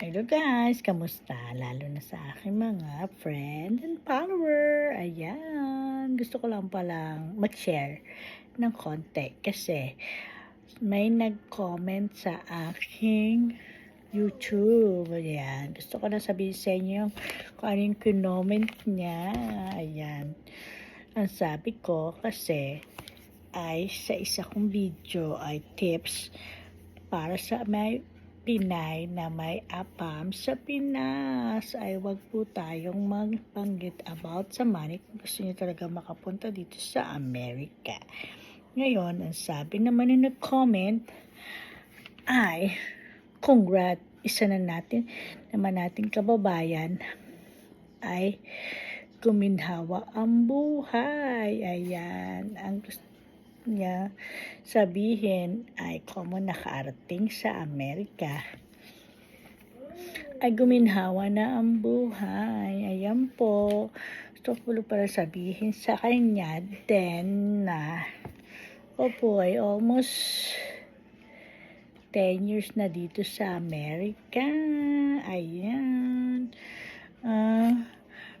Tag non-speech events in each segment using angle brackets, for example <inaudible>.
Hello guys, kamusta? Lalo na sa aking mga friend and follower. Ayan, gusto ko lang palang mag-share ng konti kasi may nag-comment sa aking YouTube. Ayan, gusto ko na sabihin sa inyo kung ano yung kinoment niya. Ayan, ang sabi ko kasi ay sa isa kong video ay tips para sa may Pinay na may apam sa Pinas ay wag po tayong magbanggit about sa money kung gusto niyo talaga makapunta dito sa Amerika. Ngayon, ang sabi naman na nag-comment ay congrat isa na natin naman nating kababayan ay guminhawa ang buhay. Ayan, ang gusto niya sabihin ay kung nakarating sa Amerika ay guminhawa na ang buhay. Ayan po. Gusto ko pala sabihin sa kanya then na opo ay almost 10 years na dito sa Amerika. Ayan. Ah,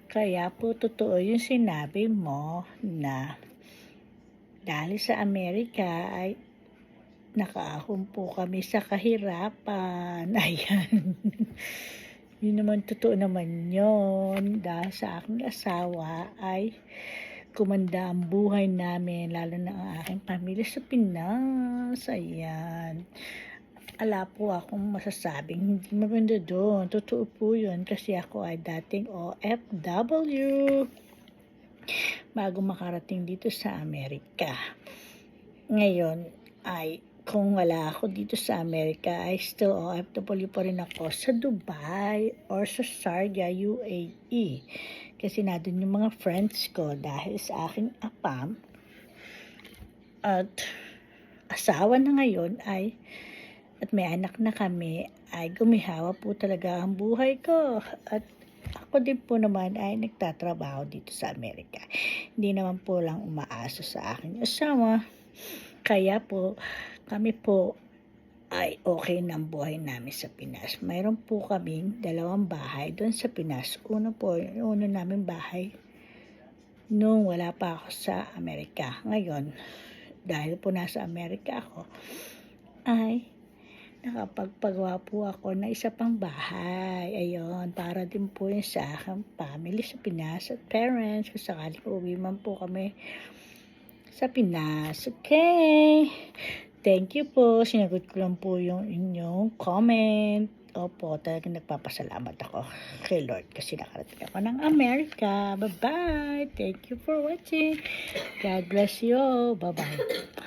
kaya po totoo yung sinabi mo na dahil sa Amerika ay nakaahon po kami sa kahirapan. <laughs> Ayan. Yun naman, totoo naman yun. Dahil sa aking asawa ay kumanda ang buhay namin, lalo na ang aking pamilya sa Pinas. Ayan. Ala po akong masasabing hindi maganda doon. Totoo po yun kasi ako ay dating OFW bago makarating dito sa Amerika. Ngayon ay kung wala ako dito sa Amerika ay still OFW pa rin ako sa Dubai or sa Sharjah, UAE. Kasi nandun yung mga friends ko dahil sa aking apam at asawa na ngayon ay at may anak na kami ay gumihawa po talaga ang buhay ko at ako din po naman ay nagtatrabaho dito sa Amerika. Hindi naman po lang umaasa sa aking asawa. Kaya po, kami po ay okay ng buhay namin sa Pinas. Mayroon po kaming dalawang bahay doon sa Pinas. Uno po, yung uno namin bahay nung wala pa ako sa Amerika. Ngayon, dahil po nasa Amerika ako, ay nakapagpagawa po ako ng isa pang bahay. Ayun, para din po yun sa aking family sa Pinas at parents. Kung sakali uwi man po kami sa Pinas. Okay. Thank you po. Sinagot ko lang po yung inyong comment. Opo, talagang nagpapasalamat ako kay Lord kasi nakarating ako ng Amerika. Bye-bye. Thank you for watching. God bless you. Bye-bye.